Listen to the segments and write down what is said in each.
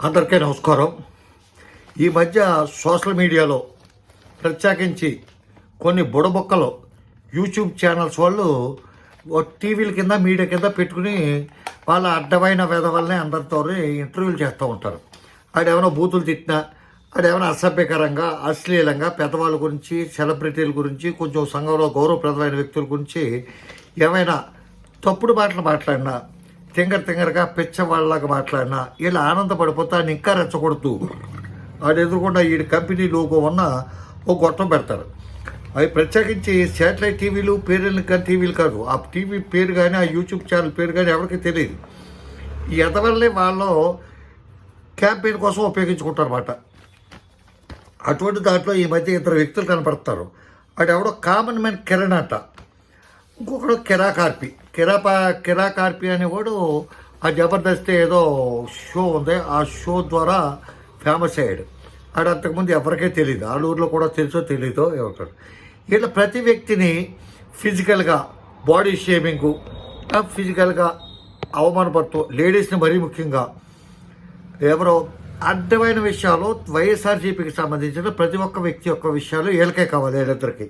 అందరికీ నమస్కారం. ఈ మధ్య సోషల్ మీడియాలో ప్రత్యేకించి కొన్ని బుడబొక్కలు యూట్యూబ్ ఛానల్స్ వాళ్ళు టీవీల కింద మీడియా కింద పెట్టుకుని వాళ్ళ అడ్డమైన వెధవల్ని అందరితో ఇంటర్వ్యూలు చేస్తూ ఉంటారు. ఆడేమైనా బూతులు తిట్టినా ఆడేమైనా అసభ్యకరంగా అశ్లీలంగా పెద్దవాళ్ళ గురించి సెలబ్రిటీల గురించి కొంచెం సంఘంలో గౌరవప్రదమైన వ్యక్తుల గురించి ఏమైనా తప్పుడు మాటలు మాట్లాడినా తింగర్ తింగరగా పిచ్చవాళ్ళలాగా మాట్లాడినా వీళ్ళు ఆనందపడిపోతే ఆయన ఇంకా రెచ్చగొడుతూ ఆడు ఎదురుకుండా ఈ కంపెనీ లోగో ఉన్న ఓ గొట్టం పెడతారు అవి ప్రత్యేకించి శాటిలైట్ టీవీలు పేర్లు కానీ టీవీలు కాదు. ఆ టీవీ పేరు కానీ ఆ యూట్యూబ్ ఛానల్ పేరు కానీ ఎవరికి తెలియదు. ఈ ఎదవల్లే వాళ్ళు క్యాంపెయిన్ కోసం ఉపయోగించుకుంటారు అన్నమాట అటువంటి దాంట్లో ఈ మధ్య ఇద్దరు వ్యక్తులు కనపడతారు. వాడు ఎవడో కామన్ మ్యాన్ కిరణ్ అంట. ఇంకొకడు కిరాకార్పి. కిరాపా కిరాకార్పి అనేవాడు ఆ జబర్దస్త్ ఏదో షో ఉంది. ఆ షో ద్వారా ఫేమస్ అయ్యాడు. ఆడు అంతకుముందు ఎవరికే తెలియదు ఆ కూడా తెలుసో తెలీదో ఎవరు ఇట్లా ప్రతి వ్యక్తిని ఫిజికల్గా బాడీ షేమింగు ఫిజికల్గా అవమానపడుతూ లేడీస్ని మరీ ముఖ్యంగా ఎవరో అడ్డమైన విషయాలు వైఎస్ఆర్జీపీకి సంబంధించిన ప్రతి ఒక్క వ్యక్తి యొక్క విషయాలు వీళ్ళకే కావాలి వీళ్ళిద్దరికి.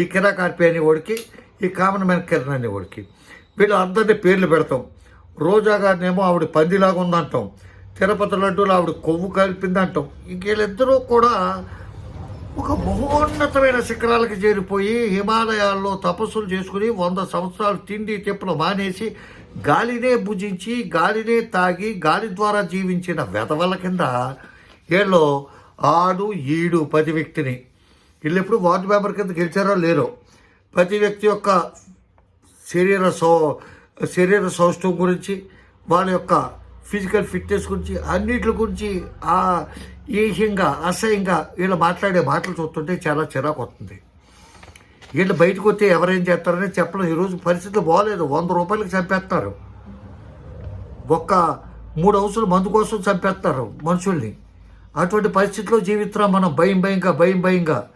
ఈ కిరాకార్పి అనే వాడికి ఈ కామన్ మ్యాన్ కిరణ్ అనే వాడికి వీళ్ళు అందరినీ పేర్లు పెడతాం. రోజా గారినేమో ఆవిడ పందిలాగా ఉందంటాం. తిరుపతి లడ్డూలు ఆవిడ కొవ్వు కలిపిందంటాం. ఇంక వీళ్ళిద్దరూ కూడా ఒక మహోన్నతమైన శిఖరాలకు చేరిపోయి హిమాలయాల్లో తపస్సులు చేసుకుని వంద సంవత్సరాలు తిండి తిప్పలు మానేసి గాలినే భుజించి గాలినే తాగి గాలి ద్వారా జీవించిన వెధవల కింద వీళ్ళు ఆడు ఈడు పది వ్యక్తిని వీళ్ళు ఎప్పుడు వార్డు మెంబర్ కింద గెలిచారో లేరో. ప్రతి వ్యక్తి యొక్క శరీర సౌ శరీర సౌష్ఠవం గురించి వాళ్ళ యొక్క ఫిజికల్ ఫిట్నెస్ గురించి అన్నిటి గురించి ఆ ఏహ్యంగా అసహ్యంగా వీళ్ళు మాట్లాడే మాటలు చూస్తుంటే చాలా చిరాకు వస్తుంది. వీళ్ళు బయటకు వస్తే ఎవరేం చేస్తారని చెప్పడం ఈరోజు పరిస్థితి బాగోలేదు వంద రూపాయలకు చంపేస్తారు. ఒక్క మూడు అవసరం మందు కోసం చంపేస్తారు మనుషుల్ని. అటువంటి పరిస్థితిలో జీవిస్తున్నాం మనం. భయం భయంగా భయం భయంగా.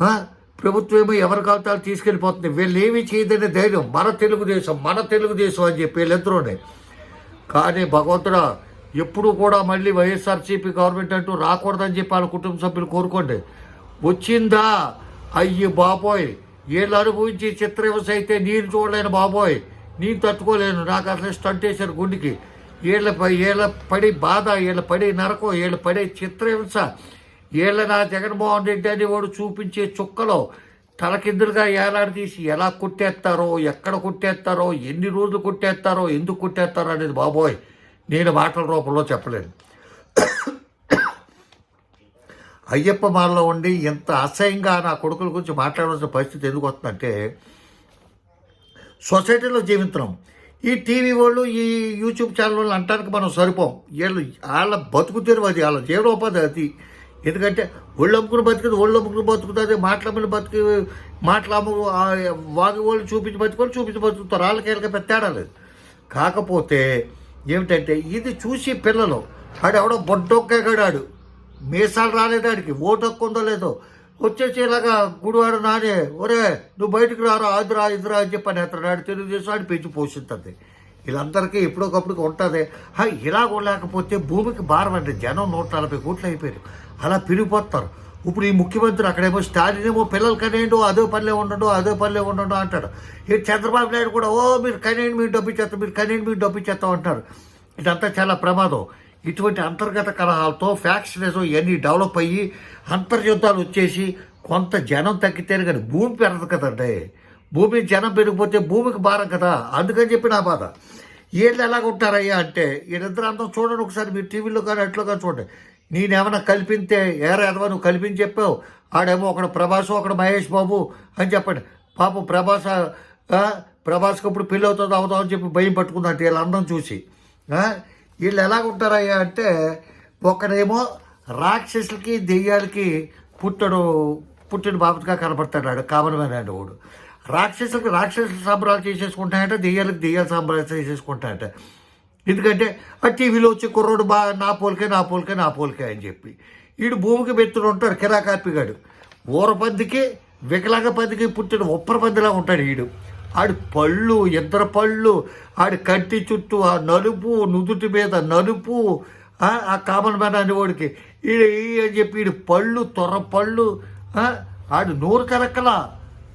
ఆ? ప్రభుత్వం ఏమో ఎవరి కాగితాలు తీసుకెళ్ళిపోతుంది. వీళ్ళు ఏమీ చేయదనే ధైర్యం మన తెలుగుదేశం మన తెలుగుదేశం అని చెప్పి వీళ్ళిద్దరూనే కానీ భగవంతుడా ఎప్పుడు కూడా మళ్ళీ వైఎస్ఆర్సీపీ గవర్నమెంట్ అంటూ రాకూడదని చెప్పి వాళ్ళ కుటుంబ సభ్యులు కోరుకోండి. వచ్చిందా? అయ్యి బాబోయ్. వీళ్ళు అనుభవించి చిత్రహింస అయితే నేను చూడలేను బాబోయ్. నేను తట్టుకోలేను. నాకు అసలు స్టంట్ వేశారు గుండెకి. వీళ్ళ వీళ్ళ పడి బాధ వీళ్ళ పడి నరకం వీళ్ళ పడే చిత్రహింస వీళ్ళ నా జగన్మోహన్ రెడ్డి అని వాడు చూపించే చుక్కలో తలకిందులుగా ఏలాడదీసి ఎలా కొట్టేస్తారో ఎక్కడ కొట్టేస్తారో ఎన్ని రోజులు కొట్టేస్తారో ఎందుకు కొట్టేస్తారో అనేది బాబోయ్ నేను మాటల రూపంలో చెప్పలేను. అయ్యప్ప మాలలో ఉండి ఇంత అసహ్యంగా నా కొడుకుల గురించి మాట్లాడాల్సిన పరిస్థితి ఎందుకు వస్తుందంటే సొసైటీలో జీవించడం. ఈ టీవీ వాళ్ళు ఈ యూట్యూబ్ ఛానల్ వాళ్ళు అంటానికి మనం సరిపోం. వీళ్ళు వాళ్ళ బతుకు తెరువు అది వాళ్ళ జీవనోపాధి అది. ఎందుకంటే ఒళ్ళు అమ్ముకుని బతుకుతుంది ఒళ్ళు అమ్ముకుని బతుకుతుంది మాటలమ్మని బతికి మాటలమ్ము వాగి వాళ్ళు చూపించి బతుకోవాలి చూపించి బతుకుతారు వాళ్ళకి వీళ్ళకి పెద్ద తేడా లేదు. కాకపోతే ఏమిటంటే ఇది చూసి పిల్లలు ఆడు ఎవడో బొడ్డొక్కగాడాడు మీసాలు రాలేదాడికి ఓటు హక్కు ఉందో లేదో వచ్చేసి ఇలాగా గుడివాడు నానే ఒరే నువ్వు బయటకు రారా అదిరా ఇదిరా అని చెప్పి అతను నాడు తెలుగుదేశం ఆడి పెంచి పోషిస్తుంది వీళ్ళందరికీ ఎప్పుడొకప్పుడు ఉంటుంది. హా, ఇలా లేకపోతే భూమికి భారం అండి జనం నూట నలభై కోట్లు అయిపోయారు. అలా పిరిగిపోతారు. ఇప్పుడు ఈ ముఖ్యమంత్రి అక్కడేమో స్టాలిన్ ఏమో పిల్లలు కనేయండు అదే పనిలే ఉండడు అదే పనిలే ఉండడు అంటాడు. ఈ చంద్రబాబు నాయుడు కూడా ఓ మీరు కనేయండి మీరు డబ్బు ఇచ్చేస్తాం మీరు కనేయండి మీరు డబ్బు ఇచ్చేస్తాం అంటారు ఇదంతా చాలా ప్రమాదం. ఇటువంటి అంతర్గత కలహాలతో ఫ్యాక్షనిజం ఇవన్నీ డెవలప్ అయ్యి అంతర్యుద్ధాలు వచ్చేసి కొంత జనం తగ్గితేనే కానీ భూమి పెరగదు కదండి. భూమి జనం పెరిగిపోతే భూమికి భారం కదా? అందుకని చెప్పి నా బాధ. వీళ్ళు ఎలాగ ఉంటారయ్యా అంటే వీళ్ళిద్దరు అందరం చూడండి ఒకసారి మీరు టీవీలో కానీ అట్లో కానీ చూడండి. నేనేమైనా కల్పింతే ఏరా ఎదవా నువ్వు కల్పించి చెప్పావు? ఆడేమో ఒకడు ప్రభాస్ ఒకడు మహేష్ బాబు అని చెప్పండి. పాపం ప్రభాస్ ప్రభాస్కి ఇప్పుడు పెళ్ళి అవుతుంది అవుతాం అని చెప్పి భయం పట్టుకుందంటే వీళ్ళ అందం చూసి వీళ్ళు ఎలాగ ఉంటారయ్యా అంటే ఒకడేమో రాక్షసులకి దెయ్యాలకి పుట్టడు పుట్టిన బాబుగా కనపడతాడు కామన్ మ్యాన్ అండి వాడు. రాక్షసులకు రాక్షసుల సంబరాలు చేసేసుకుంటాయంటే దెయ్యాలకు దెయ్యాల సంబరాలు చేసేసుకుంటాయంట. ఎందుకంటే ఆ టీవీలో వచ్చి కుర్రోడు బా నా పోలికే నా పోలికే నా పోలికే అని చెప్పి. వీడు భూమికి మెత్తుడు ఉంటాడు కిరాకార్పిగాడు ఊరపందికి వికలాంగ పందికి పుట్టిన ఒప్పర పందిలా ఉంటాడు వీడు ఆడి పళ్ళు ఇద్దరు పళ్ళు ఆడి కంటి చుట్టూ ఆ నలుపు నుదుటి మీద నలుపు ఆ, కామన్ మ్యాన్ అని వాడికి ఈడు ఈ అని చెప్పి ఈడు పళ్ళు తొర్ర పళ్ళు ఆడు నూరు కలక్కలా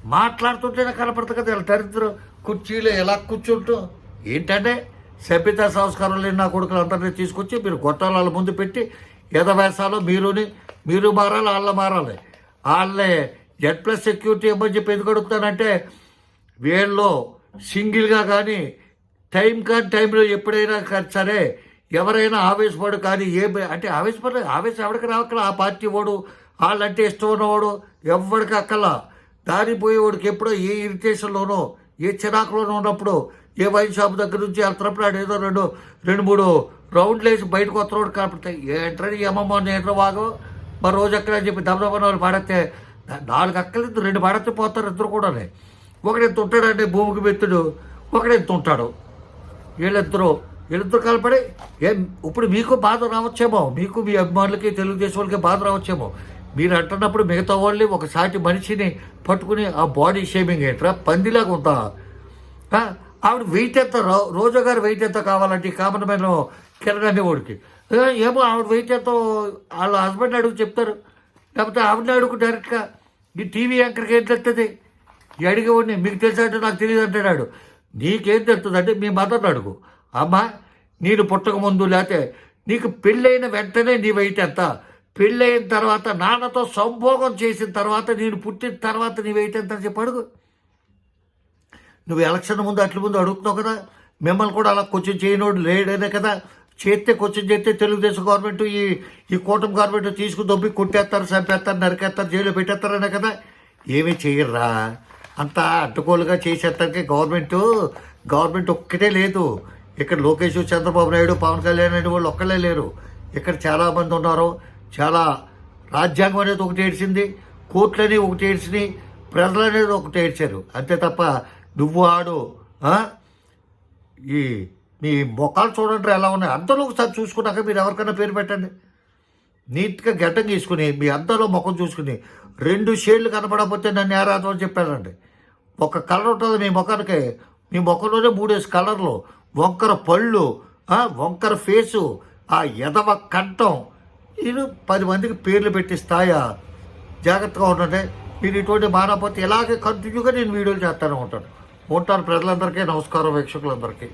మాట్లాడుతుంటేనే కనపడదు కదా ఇలా దరిద్రం. కుర్చీలో ఎలా కూర్చుంటూ? ఏంటంటే సభ్యత సంస్కారం లేని నా కొడుకులు అందరినీ తీసుకొచ్చి మీరు గొట్టాల ముందు పెట్టి ఎదవేసాలో మీరుని మీరు మారాలి వాళ్ళ మారాలి. వాళ్ళే జెడ్ ప్లస్ సెక్యూరిటీ ఏమని చెప్పి ఎందుకు అడుగుతానంటే వీళ్ళు సింగిల్గా కానీ టైం కానీ టైంలో ఎప్పుడైనా కానీ సరే ఎవరైనా ఆవేశపడు కానీ ఏ అంటే ఆవేశపడ ఆవేశం ఎవరికి రావక్కల ఆ పార్టీ వాడు వాళ్ళంటే ఇష్టం ఉన్నవాడు ఎవరికి అక్కలా? దారిపోయేవాడికి ఎప్పుడో ఏ ఇరిటేషన్లోనో ఏ చిరాకులోనో ఉన్నప్పుడు ఏ వైన్ షాప్ దగ్గర నుంచి వెళ్తున్నప్పుడు ఏదో రెండు రెండు మూడు రౌండ్లు వేసి బయటకు వస్తున్నాడు కాబట్టి ఏంటని ఏమమ్మా నేను వాగో? మరి రోజు ఎక్కడ అని చెప్పి దెబ్బదబ్బన వాళ్ళు పాడితే నాలుగు అక్కలు రెండు పాడితే పోతారు ఇద్దరు కూడా ఒకడెంత ఉంటాడండి భూమికి మెత్తుడు ఒకడెంత ఉంటాడు వీళ్ళిద్దరూ వీళ్ళిద్దరు కలపడి ఏం ఇప్పుడు మీకు బాధ రావచ్చేమో మీకు మీ అభిమానులకి తెలుగుదేశం వాళ్ళకి బాధ రావచ్చేమో. మీరు అంటున్నప్పుడు మిగతా వాళ్ళు ఒక సాటి మనిషిని పట్టుకుని ఆ బాడీ షేమింగ్ ఏంట్రా? పందిలాగా ఉందా ఆవిడ వెయిట్ ఎంత? రో- రోజా గారు వెయిట్ ఎంత కావాలంటే కామన్ మ్యాన్ కిరణ్ అనేవాడికి ఏమో ఆవిడ వెయిట్ ఎంతో వాళ్ళ హస్బెండ్ అడుగు చెప్తారు. లేకపోతే ఆవిడని అడుగు డైరెక్ట్గా. ఈ టీవీ యాంకర్కి ఏం తెస్తుంది అడిగేవాడిని మీకు తెలుసా అంటే నాకు తెలియదు అంటున్నాడు. నీకేం తెలుస్తుంది అంటే మీ మదర్ని అడుగు. అమ్మా నేను పుట్టక ముందు లేకపోతే నీకు పెళ్ళైన వెంటనే నీ వెయిట్ ఎంత? పెళ్ళైన తర్వాత నాన్నతో సంభోగం చేసిన తర్వాత నేను పుట్టిన తర్వాత నీ వెయిట్ ఎంత అని చెప్పి అడుగు నువ్వు ఎలక్షన్ ముందు అట్ల ముందు అడుగుతున్నావు కదా. మిమ్మల్ని కూడా అలా కొంచెం చేయనోడు లేడనే కదా. చేస్తే కొంచెం చేస్తే తెలుగుదేశం గవర్నమెంట్ ఈ ఈ కూటమి గవర్నమెంట్ తీసుకుని దొబ్బి కొట్టేస్తారు చంపేస్తారు నరికేస్తారు జైలు పెట్టేస్తారనే కదా. ఏమీ చేయర్రా. అంత అడ్డగోలుగా చేసేస్తానికి గవర్నమెంట్ గవర్నమెంట్ ఒక్కటే లేదు. ఇక్కడ లోకేష్ చంద్రబాబు నాయుడు పవన్ కళ్యాణ్ అనే వాళ్ళు ఒక్కలే లేరు. ఇక్కడ చాలామంది ఉన్నారు. చాలా రాజ్యాంగం అనేది ఒకటి ఏడ్చింది కోర్టులు అనేవి ఒకటి ఏడ్చినాయి ప్రజలు అనేది ఒకటి ఏడ్చారు. అంతే తప్ప నువ్వు ఆడు ఈ మీ మొక్కలు చూడండి ఎలా ఉన్నాయి. అందరూ ఒకసారి చూసుకున్నాక మీరు ఎవరికైనా పేరు పెట్టండి. నీట్గా గడ్డం తీసుకుని మీ అద్దంలో ముఖం చూసుకుని రెండు షేడ్లు కనపడకపోతే నన్ను ఏరాదు అని చెప్పారండి ఒక కలర్ ఉంటుంది మీ ముఖానికి మీ ముఖంలోనే మూడేసి కలర్లు వంకర పళ్ళు వంకర ఫేసు ఆ ఎదవ కంఠం ఇది పది మందికి పేర్లు పెట్టి స్థాయా జాగ్రత్తగా ఉండండి. మీరు ఇటువంటి మానకపోతే ఇలాగే కంటిన్యూగా నేను వీడియోలు చేస్తానే ఉంటాను ఉంటాను ప్రజలందరికీ నమస్కారం వీక్షకులందరికీ.